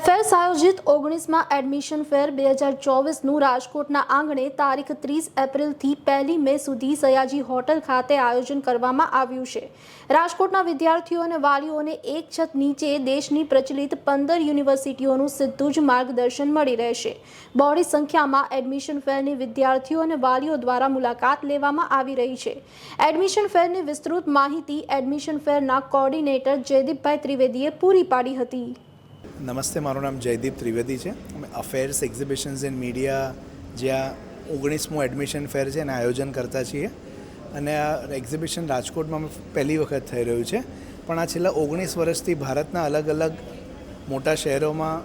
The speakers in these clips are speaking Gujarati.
એફએસ આયોજિત ઓગણીસમાં એડમિશન ફેર બે હજાર ચોવીસનું રાજકોટના આંગણે તારીખ ત્રીસ એપ્રિલથી પહેલી મે સુધી સયાજી હોટલ ખાતે આયોજન કરવામાં આવ્યું છે. રાજકોટના વિદ્યાર્થીઓ અને વાલીઓને એક છત નીચે દેશની પ્રચલિત પંદર યુનિવર્સિટીઓનું સીધું જ માર્ગદર્શન મળી રહેશે. બહોળી સંખ્યામાં એડમિશન ફેરની વિદ્યાર્થીઓ અને વાલીઓ દ્વારા મુલાકાત લેવામાં આવી રહી છે. એડમિશન ફેરની વિસ્તૃત માહિતી એડમિશન ફેરના કોર્ડિનેટર જયદીપભાઈ ત્રિવેદીએ પૂરી પાડી હતી. નમસ્તે, મારું નામ જયદીપ ત્રિવેદી છે. અમે અફેર્સ એક્ઝિબિશન્સ ઇન મીડિયા જ્યાં ઓગણીસમું એડમિશન ફેર છે, એના આયોજન કરતા છીએ. અને આ એક્ઝિબિશન રાજકોટમાં પહેલી વખત થઈ રહ્યું છે. પણ આ છેલ્લા ઓગણીસ વર્ષથી ભારતના અલગ અલગ મોટા શહેરોમાં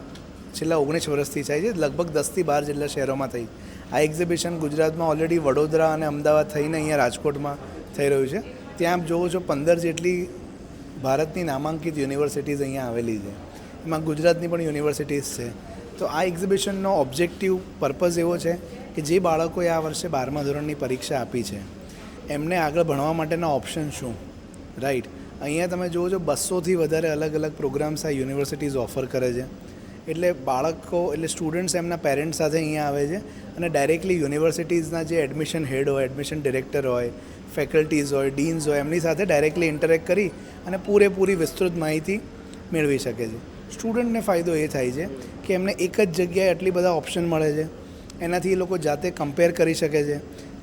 છેલ્લા ઓગણીસ વર્ષથી થાય છે, લગભગ દસથી બાર જેટલા શહેરોમાં થઈ. આ એક્ઝિબિશન ગુજરાતમાં ઓલરેડી વડોદરા અને અમદાવાદ થઈને અહીંયા રાજકોટમાં થઈ રહ્યું છે. ત્યાં આપ જોવો છો, પંદર જેટલી ભારતની નામાંકિત યુનિવર્સિટીઝ અહીંયા આવેલી છે. એમાં ગુજરાતની પણ યુનિવર્સિટીઝ છે. તો આ એક્ઝિબિશનનો ઓબ્જેક્ટિવ પર્પઝ એવો છે કે જે બાળકોએ આ વર્ષે બારમા ધોરણની પરીક્ષા આપી છે. એમને આગળ ભણવા માટેના ઓપ્શન શું? રાઈટ અહીંયા તમે જુઓ છો બસોથી વધારે અલગ અલગ પ્રોગ્રામ્સ આ યુનિવર્સિટીઝ ઓફર કરે છે. એટલે બાળકો, એટલે સ્ટુડન્ટ્સ એમના પેરેન્ટ્સ સાથે અહીંયા આવે છે અને ડાયરેક્ટલી યુનિવર્સિટીઝના જે એડમિશન હેડ હોય એડમિશન ડિરેક્ટર હોય ફેકલ્ટીઝ હોય ડીન્સ હોય, એમની સાથે ડાયરેક્ટલી ઇન્ટરેક્ટ કરી અને પૂરેપૂરી વિસ્તૃત માહિતી મેળવી શકે છે. સ્ટુડન્ટને ફાયદો એ થાય છે કે એમને એક જ જગ્યાએ આટલી બધા ઓપ્શન મળે છે. એનાથી એ લોકો જાતે કમ્પેર કરી શકે છે.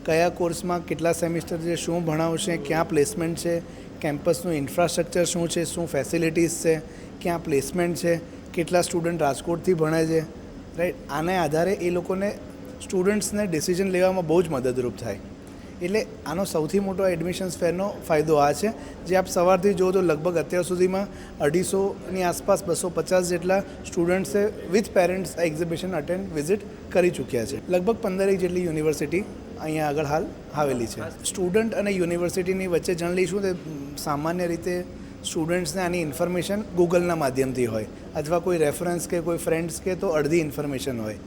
કયા કોર્સમાં કેટલા સેમિસ્ટર છે, શું ભણાવશે ક્યાં પ્લેસમેન્ટ છે કેમ્પસનું ઇન્ફ્રાસ્ટ્રક્ચર શું છે, શું ફેસિલિટીઝ છે, ક્યાં પ્લેસમેન્ટ છે, કેટલા સ્ટુડન્ટ રાજકોટથી ભણે છે. રાઈટ આને આધારે એ લોકોને સ્ટુડન્ટ્સને ડિસિઝન લેવામાં બહુ જ મદદરૂપ થાય. એટલે આનો સૌથી મોટો એડમિશન્સ ફેરનો ફાયદો આ છે. જે આપ સવારથી જુઓ તો લગભગ અત્યાર સુધીમાં અઢીસોની આસપાસ, બસો પચાસ જેટલા સ્ટુડન્ટ્સે with parents exhibition attend visit કરી ચૂક્યા છે. લગભગ પંદરેક જેટલી યુનિવર્સિટી અહીંયા આગળ હાલ આવેલી છે. સ્ટુડન્ટ અને યુનિવર્સિટીની વચ્ચે જણ લઈશું તે સામાન્ય રીતે સ્ટુડન્ટ્સને આની ઇન્ફોર્મેશન ગૂગલના માધ્યમથી હોય અથવા કોઈ રેફરન્સ કે કોઈ ફ્રેન્ડ્સ કે તો અડધી ઇન્ફોર્મેશન હોય.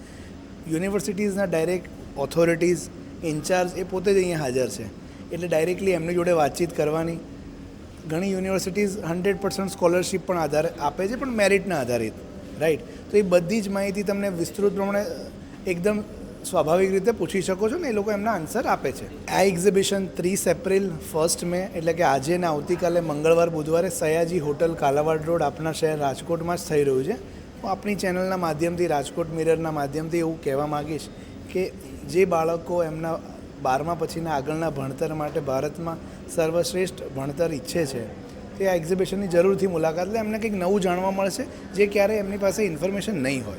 યુનિવર્સિટીઝના ડાયરેક્ટ ઓથોરિટીઝ ઇન્ચાર્જ એ પોતે જ અહીંયા હાજર છે. એટલે ડાયરેક્ટલી એમની જોડે વાતચીત કરવાની. ઘણી યુનિવર્સિટીઝ હંડ્રેડ પર્સન્ટ સ્કોલરશિપ પણ આધાર આપે છે, પણ મેરિટના આધારિત. રાઈટ તો એ બધી જ માહિતી તમને વિસ્તૃત પ્રમાણે એકદમ સ્વાભાવિક રીતે પૂછી શકો છો ને એ લોકો એમના આન્સર આપે છે. આ એક્ઝિબિશન ત્રીસ એપ્રિલ ફર્સ્ટ મે એટલે કે આજે ને આવતીકાલે મંગળવાર, બુધવારે સયાજી હોટલ કાલાવાડ રોડ આપણા શહેર રાજકોટમાં જ થઈ રહ્યું છે. હું આપણી ચેનલના માધ્યમથી, રાજકોટ મિરરના માધ્યમથી એવું કહેવા માગીશ કે જે બાળકો એમના બારમા પછીના આગળના ભણતર માટે ભારતમાં સર્વશ્રેષ્ઠ ભણતર ઈચ્છે છે, તે આ એક્ઝિબિશનની જરૂરથી મુલાકાત લે. એમને કંઈક નવું જાણવા મળશે જે ક્યારેય એમની પાસે ઇન્ફોર્મેશન નહીં હોય.